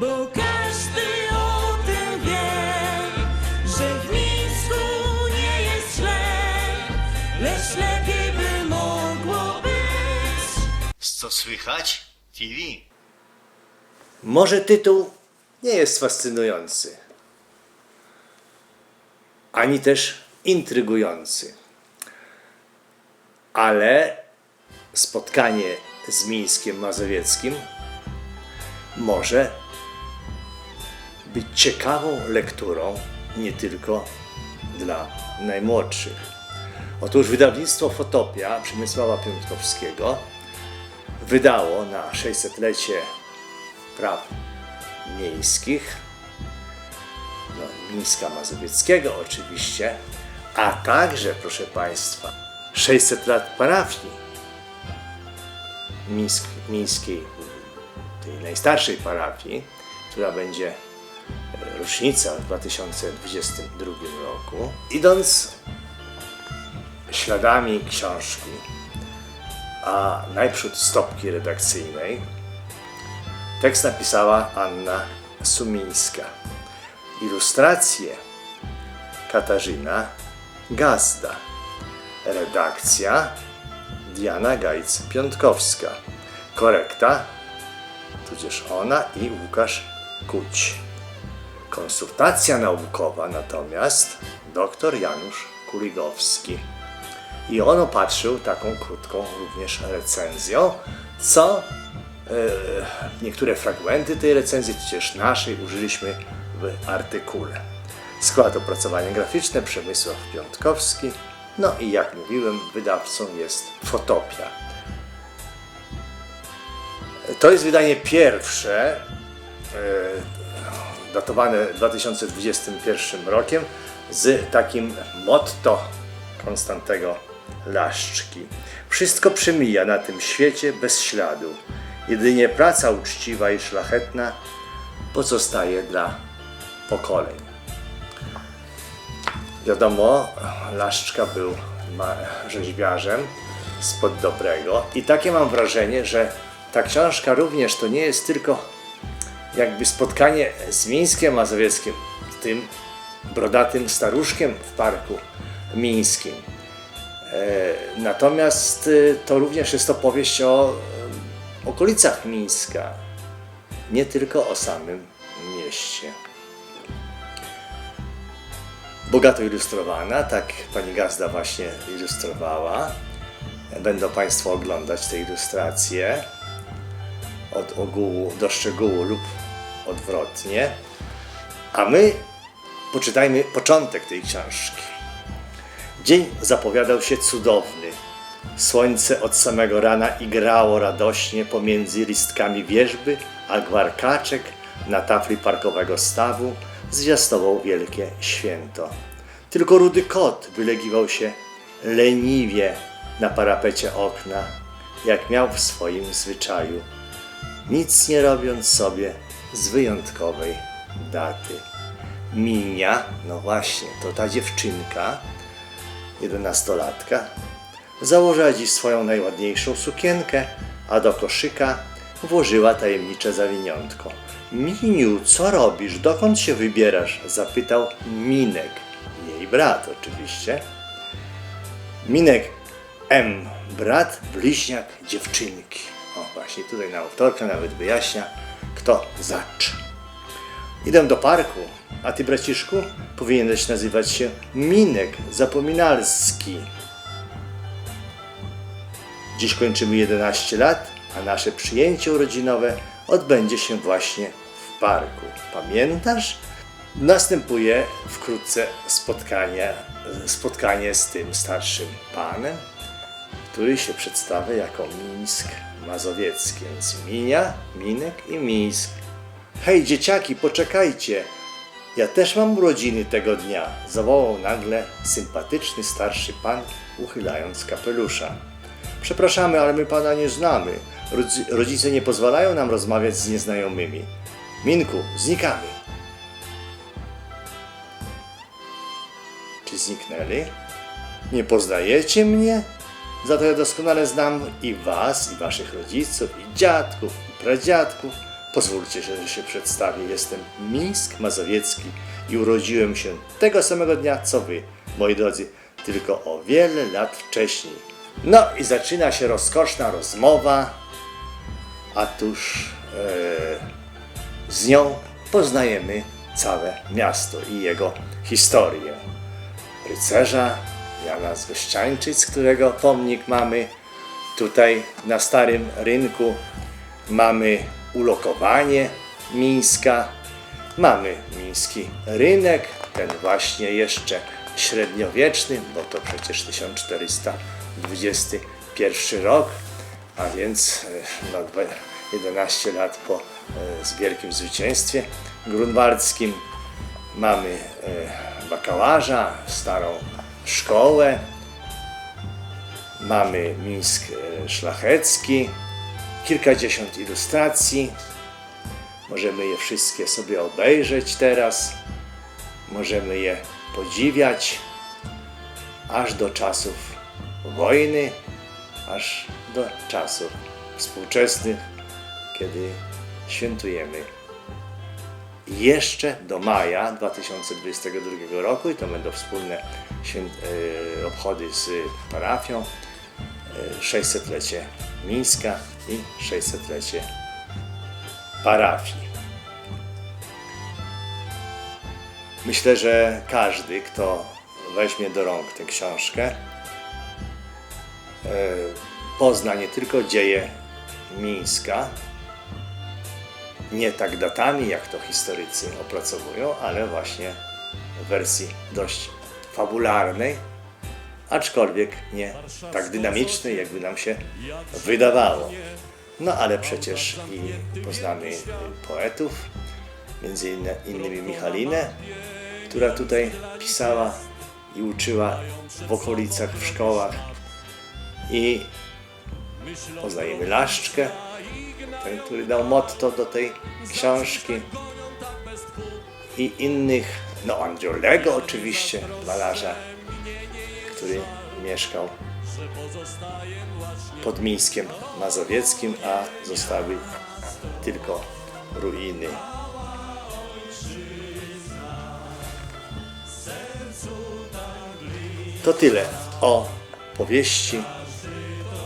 Bo każdy o tym wie, że w Mińsku nie jest źle, lecz lepiej by mogło być. Co słychać? TV. Może tytuł nie jest fascynujący, ani też intrygujący, ale spotkanie z Mińskiem Mazowieckim może być ciekawą lekturą nie tylko dla najmłodszych. Otóż wydawnictwo Fotopia Przemysława Piątkowskiego wydało na 600-lecie praw miejskich, no, Mińska Mazowieckiego oczywiście, a także, proszę Państwa, 600 lat parafii Mińsk, Mińskiej, tej najstarszej parafii, która będzie rocznica w 2022 roku. Idąc śladami książki, a najprzód stopki redakcyjnej, tekst napisała Anna Sumińska. Ilustracje Katarzyna Gazda. Redakcja Diana Gajc-Piątkowska. Korekta, tudzież ona i Łukasz Kuć. Konsultacja naukowa natomiast dr Janusz Kuligowski. I on opatrzył taką krótką również recenzją, co e, niektóre fragmenty tej recenzji, tudzież naszej, użyliśmy w artykule. Skład opracowania graficzne Przemysław Piątkowski. No i jak mówiłem, wydawcą jest Fotopia. To jest wydanie pierwsze, e, datowane 2021 rokiem, z takim motto Konstantego Laszczki. Wszystko przemija na tym świecie bez śladu. Jedynie praca uczciwa i szlachetna pozostaje dla pokoleń. Wiadomo, Laszczka był rzeźbiarzem spod dobrego i takie mam wrażenie, że ta książka również to nie jest tylko jakby spotkanie z Mińskiem Mazowieckim, tym brodatym staruszkiem w parku mińskim. E, Natomiast e, to również jest opowieść o e, okolicach Mińska, nie tylko o samym mieście. Bogato ilustrowana, tak pani Gazda właśnie ilustrowała. Będą Państwo oglądać te ilustracje od ogółu do szczegółu lub odwrotnie. A my poczytajmy początek tej książki. Dzień zapowiadał się cudowny. Słońce od samego rana igrało radośnie pomiędzy listkami wierzby, a gwarkaczek na tafli parkowego stawu zwiastował wielkie święto. Tylko rudy kot wylegiwał się leniwie na parapecie okna, jak miał w swoim zwyczaju, nic nie robiąc sobie z wyjątkowej daty. Minia, no właśnie, to ta dziewczynka, jedenastolatka, założyła dziś swoją najładniejszą sukienkę, a do koszyka włożyła tajemnicze zawiniątko. Miniu, co robisz? Dokąd się wybierasz? zapytał Minek, jej brat oczywiście. Minek M, brat, bliźniak dziewczynki. O, właśnie tutaj na autorka nawet wyjaśnia, kto zacz. Idę do parku, a ty, braciszku, powinieneś nazywać się Minek Zapominalski. Dziś kończymy 11 lat, a nasze przyjęcie urodzinowe odbędzie się właśnie w parku. Pamiętasz? Następuje wkrótce spotkanie, spotkanie z tym starszym panem, który się przedstawia jako Mińsk Mazowiecki. Więc Minia, Minek i Mińsk. Hej dzieciaki, poczekajcie! Ja też mam urodziny tego dnia, zawołał nagle sympatyczny starszy pan, uchylając kapelusza. Przepraszamy, ale my pana nie znamy. Rodzi- Rodzice nie pozwalają nam rozmawiać z nieznajomymi. Minku, znikamy. Czy zniknęli? Nie poznajecie mnie? Za to ja doskonale znam i was, i waszych rodziców, i dziadków, i pradziadków. Pozwólcie, że się przedstawię. Jestem Mińsk Mazowiecki i urodziłem się tego samego dnia co wy, moi drodzy, tylko o wiele lat wcześniej. No i zaczyna się rozkoszna rozmowa, a tuż e, z nią poznajemy całe miasto i jego historię. Rycerza Jana z którego pomnik mamy tutaj na Starym Rynku. Mamy ulokowanie Mińska, mamy Miński Rynek, ten właśnie jeszcze średniowieczny, bo to przecież 1421 rok, a więc e, no, dwa- 11 lat po e, wielkim zwycięstwie grunwaldzkim. Mamy e, bakałaża, starą szkołę, mamy Mińsk e, szlachecki, kilkadziesiąt ilustracji. Możemy je wszystkie sobie obejrzeć teraz. Możemy je podziwiać aż do czasów wojny, aż do czasów współczesnych, kiedy świętujemy jeszcze do maja 2022 roku i to będą wspólne obchody z parafią, e, 600-lecie Mińska i 600-lecie parafii. Myślę, że każdy, kto weźmie do rąk tę książkę, e, pozna nie tylko dzieje Mińska, nie tak datami, jak to historycy opracowują, ale właśnie w wersji dość fabularnej, aczkolwiek nie tak dynamicznej, jakby nam się wydawało. No ale przecież i poznamy poetów, między innymi Michalinę, która tutaj pisała i uczyła w okolicach, w szkołach. I poznajemy Laszczkę, ten, który dał motto do tej książki i innych, no Angiolego oczywiście, malarza, który mieszkał pod Mińskiem Mazowieckim, a zostały tylko ruiny. To tyle o powieści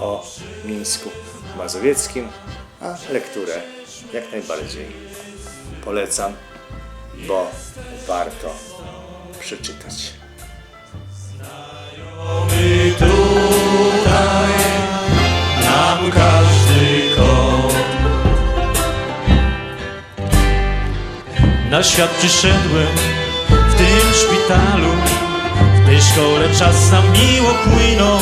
o Mińsku Mazowieckim, a lekturę jak najbardziej polecam, bo warto przeczytać. nam każdy kąt. Na świat przyszedłem w tym szpitalu, w tej szkole czas nam miło płynął.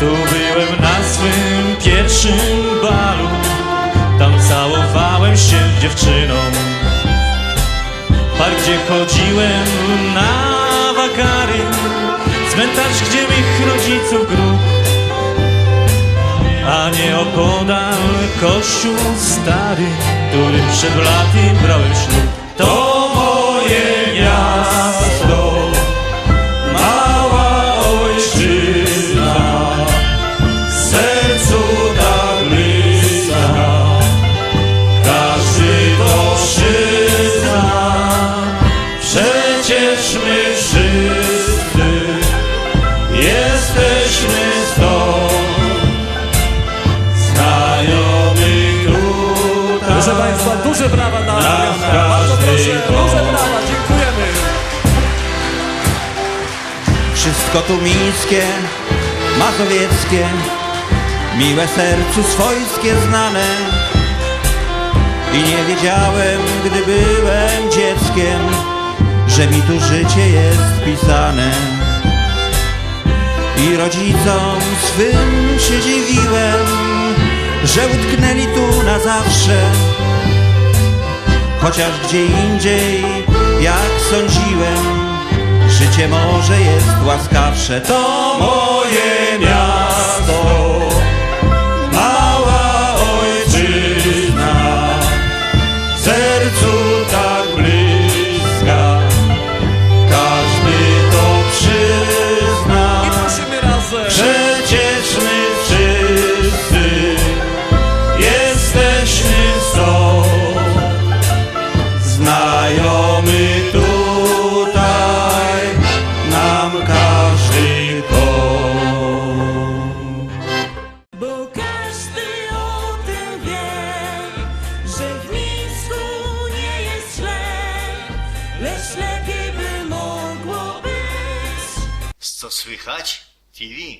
Tu byłem na swym pierwszym balu, tam całowałem się dziewczyną. Park, gdzie chodziłem na wakary, cmentarz, gdzie mych rodziców grób a nie opodal kościół stary, którym przed laty brałem ślub. To Wszystko tu mińskie, mazowieckie, miłe sercu swojskie znane. I nie wiedziałem, gdy byłem dzieckiem, że mi tu życie jest pisane. I rodzicom swym się dziwiłem, że utknęli tu na zawsze. Chociaż gdzie indziej, jak sądziłem, życie może jest łaskawsze. To moje miasto, lepiej by